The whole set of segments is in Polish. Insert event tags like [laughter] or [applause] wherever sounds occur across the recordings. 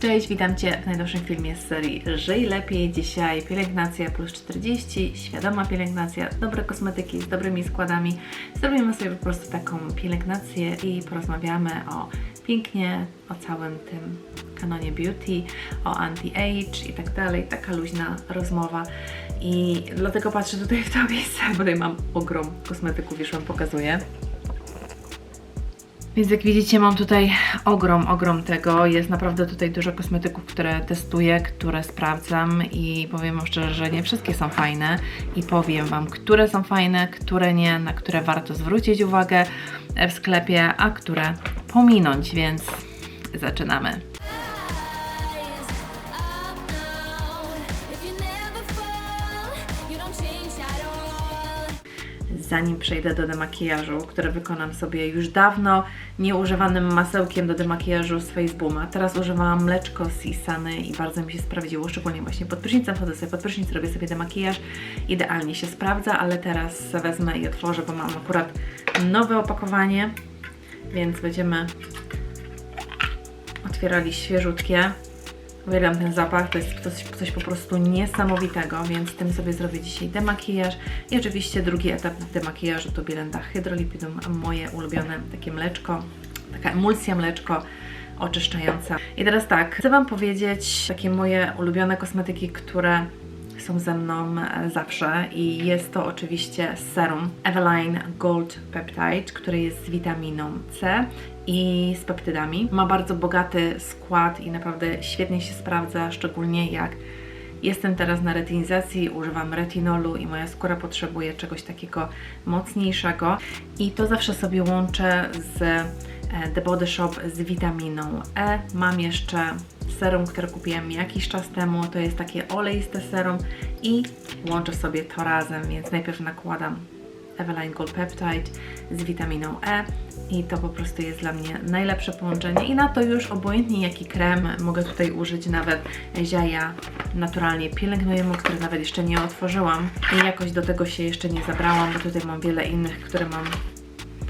Cześć, witam Cię w najnowszym filmie z serii Żyj Lepiej. Dzisiaj pielęgnacja plus 40, świadoma pielęgnacja, dobre kosmetyki z dobrymi składami. Zrobimy sobie po prostu taką pielęgnację i porozmawiamy o pięknie, o całym tym kanonie beauty, o anti-age i tak dalej. Taka luźna rozmowa. I dlatego patrzę tutaj w to miejsce, bo tutaj mam ogrom kosmetyków, już Wam pokazuję. Więc jak widzicie, mam tutaj ogrom, ogrom tego. Jest naprawdę tutaj dużo kosmetyków, które testuję, które sprawdzam i powiem Wam szczerze, że nie wszystkie są fajne i powiem Wam, które są fajne, które nie, na które warto zwrócić uwagę w sklepie, a które pominąć, więc zaczynamy. Zanim przejdę do demakijażu, który wykonam sobie już dawno nieużywanym masełkiem do demakijażu z Facebooma. Teraz używałam mleczko z Isany i bardzo mi się sprawdziło, szczególnie właśnie pod prysznicem. Wchodzę sobie pod prysznic, robię sobie demakijaż. Idealnie się sprawdza, ale teraz wezmę i otworzę, bo mam akurat nowe opakowanie, więc będziemy otwierali świeżutkie. Uwielbiam ten zapach, to jest coś, coś po prostu niesamowitego, więc tym sobie zrobię dzisiaj demakijaż. I oczywiście drugi etap demakijażu to Bielenda Hydrolipidum, moje ulubione takie mleczko, taka emulsja mleczko oczyszczająca. I teraz tak, chcę Wam powiedzieć takie moje ulubione kosmetyki, które są ze mną e, zawsze i jest to oczywiście serum Eveline Gold Peptide, który jest z witaminą C i z peptydami. Ma bardzo bogaty skład i naprawdę świetnie się sprawdza, szczególnie jak jestem teraz na retinizacji, używam retinolu i moja skóra potrzebuje czegoś takiego mocniejszego i to zawsze sobie łączę z The Body Shop z witaminą E. Mam jeszcze serum, które kupiłam jakiś czas temu, to jest takie oleiste serum i łączę sobie to razem, więc najpierw nakładam Eveline Gold Peptide z witaminą E i to po prostu jest dla mnie najlepsze połączenie. I na to już obojętnie jaki krem mogę tutaj użyć. Nawet ziaja naturalnie pielęgnujemy, który nawet jeszcze nie otworzyłam. I jakoś do tego się jeszcze nie zabrałam, bo tutaj mam wiele innych, które mam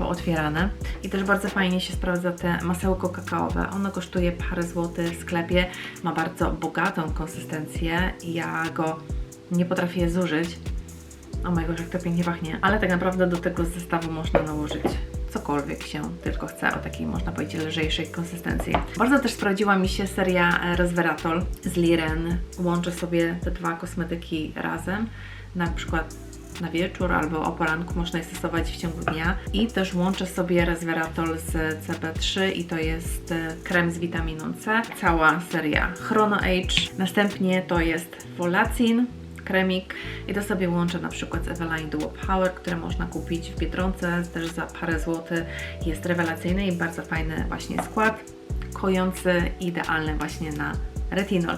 pootwierane. I też bardzo fajnie się sprawdza te masełko kakaowe. Ono kosztuje parę złotych w sklepie, ma bardzo bogatą konsystencję. Ja go nie potrafię zużyć. O mojego, jak to pięknie pachnie. Ale tak naprawdę do tego zestawu można nałożyć cokolwiek się tylko chce o takiej, można powiedzieć, lżejszej konsystencji. Bardzo też sprawdziła mi się seria Resveratrol z Liren. Łączę sobie te dwa kosmetyki razem. Na przykład na wieczór albo o poranku można je stosować w ciągu dnia. I też łączę sobie resveratrol z CB3 i to jest e, krem z witaminą C. Cała seria Chrono Age. Następnie to jest Folacin, kremik i to sobie łączę na przykład z Eveline Duo Power, które można kupić w Biedronce też za parę złotych. Jest rewelacyjny i bardzo fajny właśnie skład, kojący, idealny właśnie na retinol.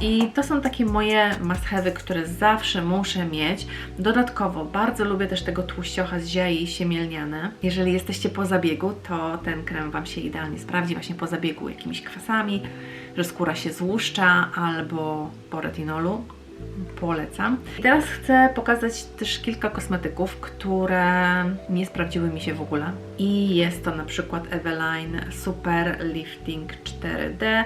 I to są takie moje must które zawsze muszę mieć. Dodatkowo bardzo lubię też tego tłuściocha z ziai siemielniane. Jeżeli jesteście po zabiegu, to ten krem Wam się idealnie sprawdzi właśnie po zabiegu jakimiś kwasami, że skóra się złuszcza albo po retinolu polecam. I teraz chcę pokazać też kilka kosmetyków, które nie sprawdziły mi się w ogóle. I jest to na przykład Eveline Super Lifting 4D.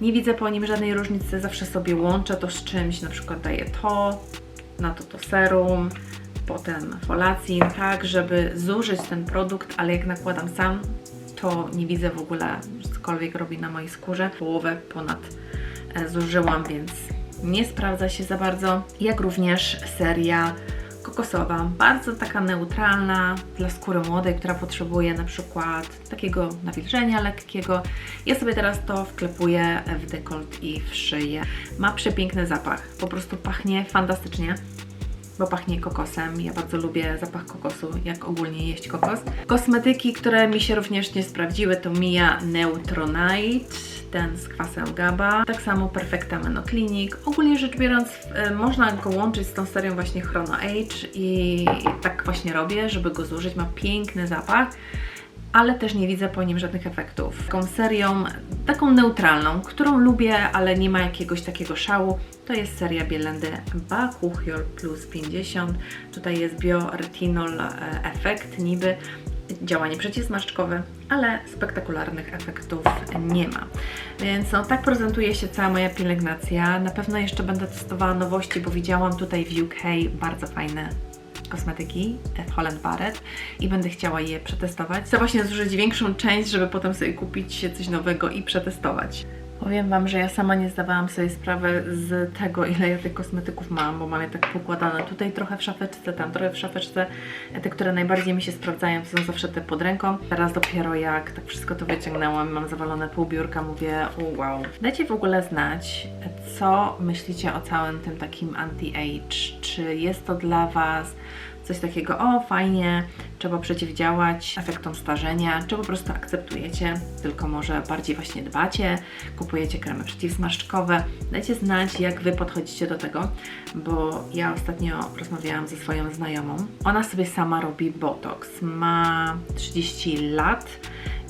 Nie widzę po nim żadnej różnicy, zawsze sobie łączę to z czymś, na przykład daję to, na to to serum, potem folacin, tak, żeby zużyć ten produkt, ale jak nakładam sam, to nie widzę w ogóle, że cokolwiek robi na mojej skórze. Połowę ponad e, zużyłam, więc nie sprawdza się za bardzo. Jak również seria kokosowa, bardzo taka neutralna dla skóry młodej, która potrzebuje na przykład takiego nawilżenia lekkiego. Ja sobie teraz to wklepuję w dekolt i w szyję. Ma przepiękny zapach, po prostu pachnie fantastycznie bo pachnie kokosem. Ja bardzo lubię zapach kokosu, jak ogólnie jeść kokos. Kosmetyki, które mi się również nie sprawdziły, to Mia Neutronite, ten z kwasem GABA. Tak samo Perfecta Menoclinic. Ogólnie rzecz biorąc, e, można go łączyć z tą serią właśnie Chrono Age i tak właśnie robię, żeby go zużyć. Ma piękny zapach ale też nie widzę po nim żadnych efektów. Taką serią, taką neutralną, którą lubię, ale nie ma jakiegoś takiego szału, to jest seria Bielendy Bakuchiol Plus 50. Tutaj jest bioretinol e, efekt niby, działanie przeciwzmarszczkowe, ale spektakularnych efektów nie ma. Więc no, tak prezentuje się cała moja pielęgnacja. Na pewno jeszcze będę testowała nowości, bo widziałam tutaj w UK bardzo fajne kosmetyki w Holland Barrett i będę chciała je przetestować. Chcę właśnie zużyć większą część, żeby potem sobie kupić coś nowego i przetestować. Powiem Wam, że ja sama nie zdawałam sobie sprawy z tego, ile ja tych kosmetyków mam, bo mam je tak pokładane tutaj trochę w szafeczce, tam trochę w szafeczce. Te, które najbardziej mi się sprawdzają, są zawsze te pod ręką. Teraz dopiero jak tak wszystko to wyciągnęłam, mam zawalone pół biurka, mówię, wow. Dajcie w ogóle znać, co myślicie o całym tym takim anti-age. Czy jest to dla Was coś takiego, o fajnie, trzeba przeciwdziałać efektom starzenia, czy po prostu akceptujecie, tylko może bardziej właśnie dbacie, kupujecie kremy przeciwzmarszczkowe. Dajcie znać, jak Wy podchodzicie do tego, bo ja ostatnio rozmawiałam ze swoją znajomą. Ona sobie sama robi botox, ma 30 lat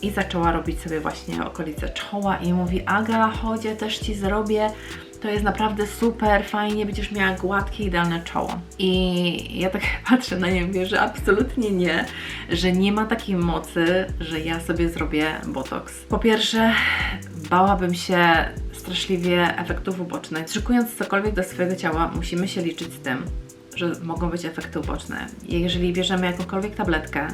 i zaczęła robić sobie właśnie okolice czoła i mówi Aga, chodź, ja też Ci zrobię to jest naprawdę super, fajnie, będziesz miała gładkie, idealne czoło. I ja tak [laughs] patrzę na nią i mówię, że absolutnie nie, że nie ma takiej mocy, że ja sobie zrobię botoks. Po pierwsze, bałabym się straszliwie efektów ubocznych. Szykując cokolwiek do swojego ciała, musimy się liczyć z tym, że mogą być efekty uboczne. Jeżeli bierzemy jakąkolwiek tabletkę,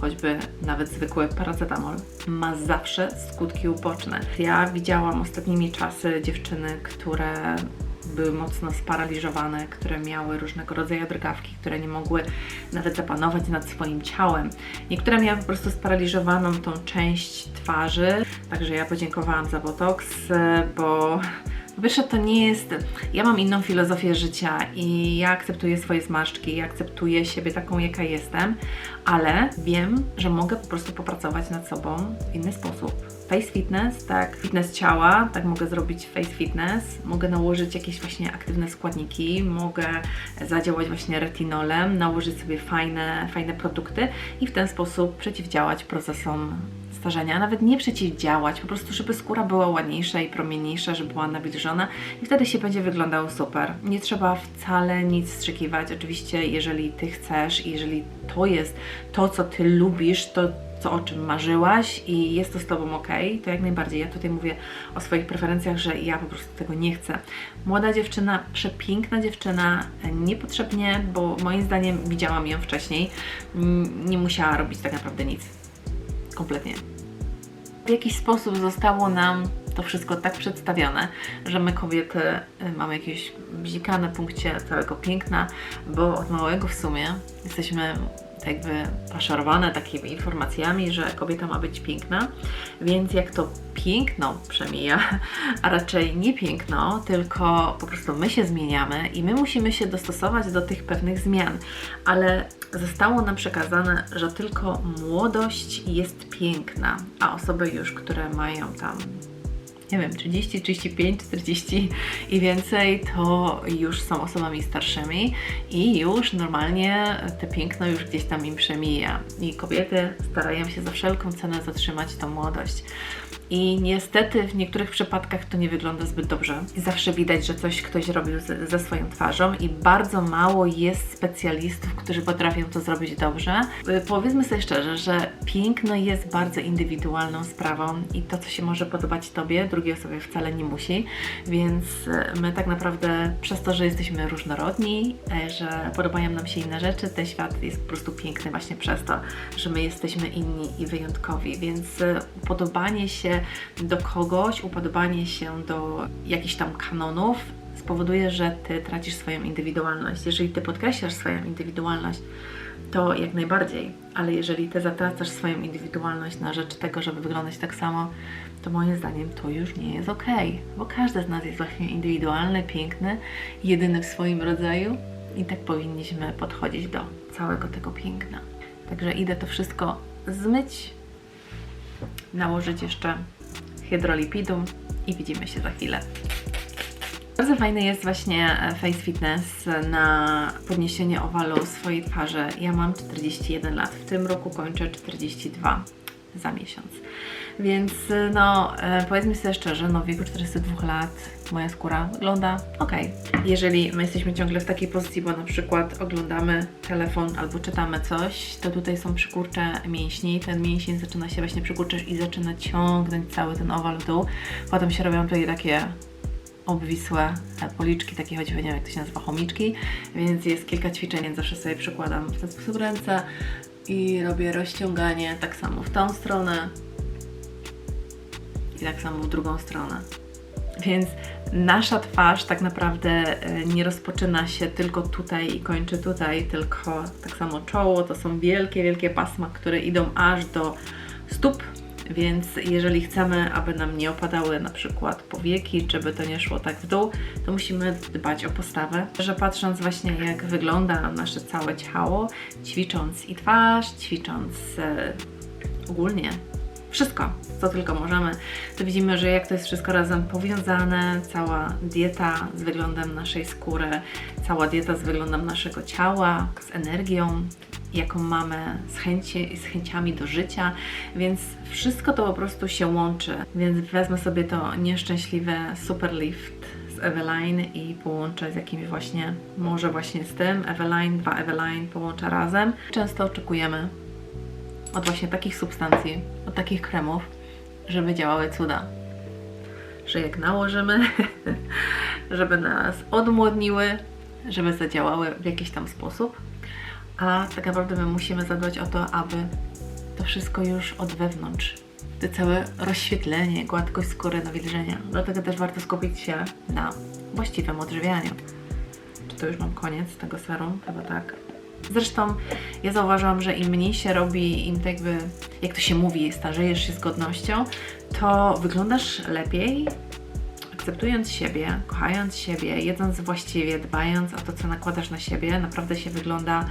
choćby nawet zwykły paracetamol, ma zawsze skutki uboczne. Ja widziałam ostatnimi czasy dziewczyny, które były mocno sparaliżowane, które miały różnego rodzaju drgawki, które nie mogły nawet zapanować nad swoim ciałem. Niektóre miały po prostu sparaliżowaną tą część twarzy, także ja podziękowałam za botoks, bo po pierwsze, to nie jest. Ja mam inną filozofię życia i ja akceptuję swoje zmarszczki, ja akceptuję siebie taką, jaka jestem, ale wiem, że mogę po prostu popracować nad sobą w inny sposób. Face fitness, tak, fitness ciała, tak mogę zrobić face fitness, mogę nałożyć jakieś właśnie aktywne składniki, mogę zadziałać właśnie retinolem, nałożyć sobie fajne, fajne produkty i w ten sposób przeciwdziałać procesom starzenia, nawet nie przeciwdziałać, po prostu żeby skóra była ładniejsza i promienniejsza, żeby była nawilżona i wtedy się będzie wyglądało super. Nie trzeba wcale nic strzykiwać. Oczywiście, jeżeli Ty chcesz i jeżeli to jest to, co Ty lubisz, to co o czym marzyłaś i jest to z Tobą ok, to jak najbardziej. Ja tutaj mówię o swoich preferencjach, że ja po prostu tego nie chcę. Młoda dziewczyna, przepiękna dziewczyna, niepotrzebnie, bo moim zdaniem widziałam ją wcześniej, nie musiała robić tak naprawdę nic. Kompletnie. W jakiś sposób zostało nam to wszystko tak przedstawione, że my kobiety y, mamy jakieś bzika na punkcie całego piękna, bo od małego w sumie jesteśmy jakby paszerowane takimi informacjami, że kobieta ma być piękna, więc jak to piękno przemija, a raczej nie piękno, tylko po prostu my się zmieniamy i my musimy się dostosować do tych pewnych zmian, ale zostało nam przekazane, że tylko młodość jest piękna, a osoby już, które mają tam nie wiem, 30, 35, 40 i więcej, to już są osobami starszymi i już normalnie te piękno już gdzieś tam im przemija. I kobiety starają się za wszelką cenę zatrzymać tą młodość. I niestety w niektórych przypadkach to nie wygląda zbyt dobrze. Zawsze widać, że coś ktoś robił ze, ze swoją twarzą i bardzo mało jest specjalistów, którzy potrafią to zrobić dobrze. Y, Powiedzmy sobie szczerze, że piękno jest bardzo indywidualną sprawą i to, co się może podobać Tobie, drugiej osobie wcale nie musi, więc y, my tak naprawdę przez to, że jesteśmy różnorodni, y, że podobają nam się inne rzeczy, ten świat jest po prostu piękny właśnie przez to, że my jesteśmy inni i wyjątkowi, więc y, upodobanie do kogoś, upodobanie się do jakichś tam kanonów spowoduje, że Ty tracisz swoją indywidualność. Jeżeli Ty podkreślasz swoją indywidualność, to jak najbardziej, ale jeżeli Ty zatracasz swoją indywidualność na rzecz tego, żeby wyglądać tak samo, to moim zdaniem to już nie jest ok, bo każdy z nas jest właśnie indywidualny, piękny, jedyny w swoim rodzaju i tak powinniśmy podchodzić do całego tego piękna. Także idę to wszystko zmyć, nałożyć jeszcze hydrolipidum i widzimy się za chwilę. Bardzo fajny jest właśnie e, Face Fitness na podniesienie owalu swojej twarzy. Ja mam 41 lat, w tym roku kończę 42 za miesiąc. Więc y, no, e, powiedzmy sobie szczerze, no w wieku 42 lat moja skóra wygląda ok. Jeżeli my jesteśmy ciągle w takiej pozycji, bo na przykład oglądamy telefon albo czytamy coś, to tutaj są przykurcze mięśni. Ten mięsień zaczyna się właśnie przykurczyć i zaczyna ciągnąć cały ten owal w dół. Potem się robią tutaj takie obwisłe e, policzki, takie choćby nie wiem jak to się nazywa, chomiczki, więc jest kilka ćwiczeń, więc zawsze sobie przykładam w ten sposób ręce i robię rozciąganie tak samo w tą stronę i tak samo w drugą stronę. Więc nasza twarz tak naprawdę e, nie rozpoczyna się tylko tutaj i kończy tutaj, tylko tak samo czoło to są wielkie, wielkie pasma, które idą aż do stóp. Więc jeżeli chcemy, aby nam nie opadały na przykład powieki, czy by to nie szło tak w dół, to musimy dbać o postawę. Że patrząc właśnie jak wygląda nasze całe ciało, ćwicząc i twarz, ćwicząc e, ogólnie wszystko, co tylko możemy, to widzimy, że jak to jest wszystko razem powiązane, cała dieta z wyglądem naszej skóry, cała dieta z wyglądem naszego ciała, z energią, jaką mamy, z, chęci, z chęciami do życia, więc wszystko to po prostu się łączy. Więc wezmę sobie to nieszczęśliwe super lift z Eveline i połączę z jakimś właśnie, może właśnie z tym, Eveline, dwa Eveline połączę razem. Często oczekujemy od właśnie takich substancji, od takich kremów, żeby działały cuda. Że jak nałożymy, [laughs] żeby nas odmłodniły, żeby zadziałały w jakiś tam sposób, a tak naprawdę my musimy zadbać o to, aby to wszystko już od wewnątrz, to całe rozświetlenie, gładkość skóry, nawilżenia. Dlatego też warto skupić się na właściwym odżywianiu. Czy to już mam koniec tego serum? Chyba tak. Zresztą ja zauważyłam, że im mniej się robi, im tak jakby, jak to się mówi, starzejesz się z godnością, to wyglądasz lepiej, akceptując siebie, kochając siebie, jedząc właściwie, dbając o to, co nakładasz na siebie, naprawdę się wygląda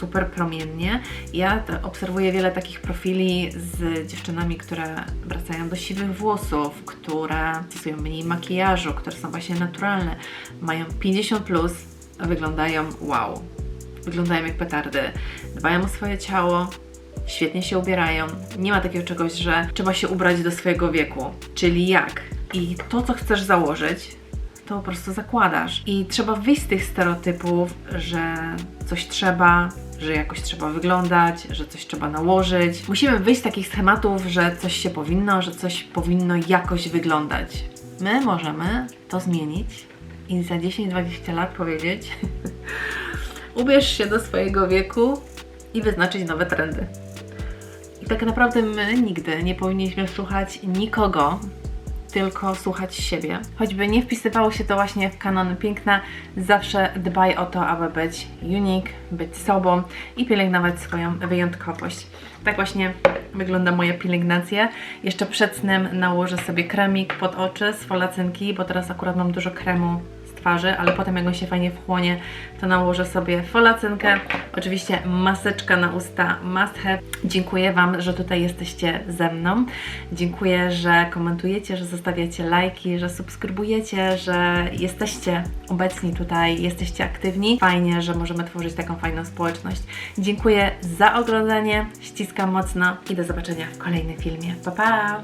super promiennie. Ja obserwuję wiele takich profili z dziewczynami, które wracają do siwych włosów, które stosują mniej makijażu, które są właśnie naturalne, mają 50 plus, wyglądają wow. Wyglądają jak petardy, dbają o swoje ciało, świetnie się ubierają. Nie ma takiego czegoś, że trzeba się ubrać do swojego wieku. Czyli jak? I to, co chcesz założyć, to po prostu zakładasz. I trzeba wyjść z tych stereotypów, że coś trzeba, że jakoś trzeba wyglądać, że coś trzeba nałożyć. Musimy wyjść z takich schematów, że coś się powinno, że coś powinno jakoś wyglądać. My możemy to zmienić i za 10-20 lat powiedzieć: [laughs] ubierz się do swojego wieku i wyznaczyć nowe trendy. I tak naprawdę my nigdy nie powinniśmy słuchać nikogo, tylko słuchać siebie. Choćby nie wpisywało się to właśnie w kanon piękna, zawsze dbaj o to, aby być unique, być sobą i pielęgnować swoją wyjątkowość. Tak właśnie wygląda moja pielęgnacja. Jeszcze przed snem nałożę sobie kremik pod oczy z folacynki, bo teraz akurat mam dużo kremu twarzy, ale potem jak on się fajnie wchłonie, to nałożę sobie folacynkę. Oczywiście maseczka na usta must have. Dziękuję Wam, że tutaj jesteście ze mną. Dziękuję, że komentujecie, że zostawiacie lajki, że subskrybujecie, że jesteście obecni tutaj, jesteście aktywni. Fajnie, że możemy tworzyć taką fajną społeczność. Dziękuję za oglądanie, ściskam mocno i do zobaczenia w kolejnym filmie. Pa, pa!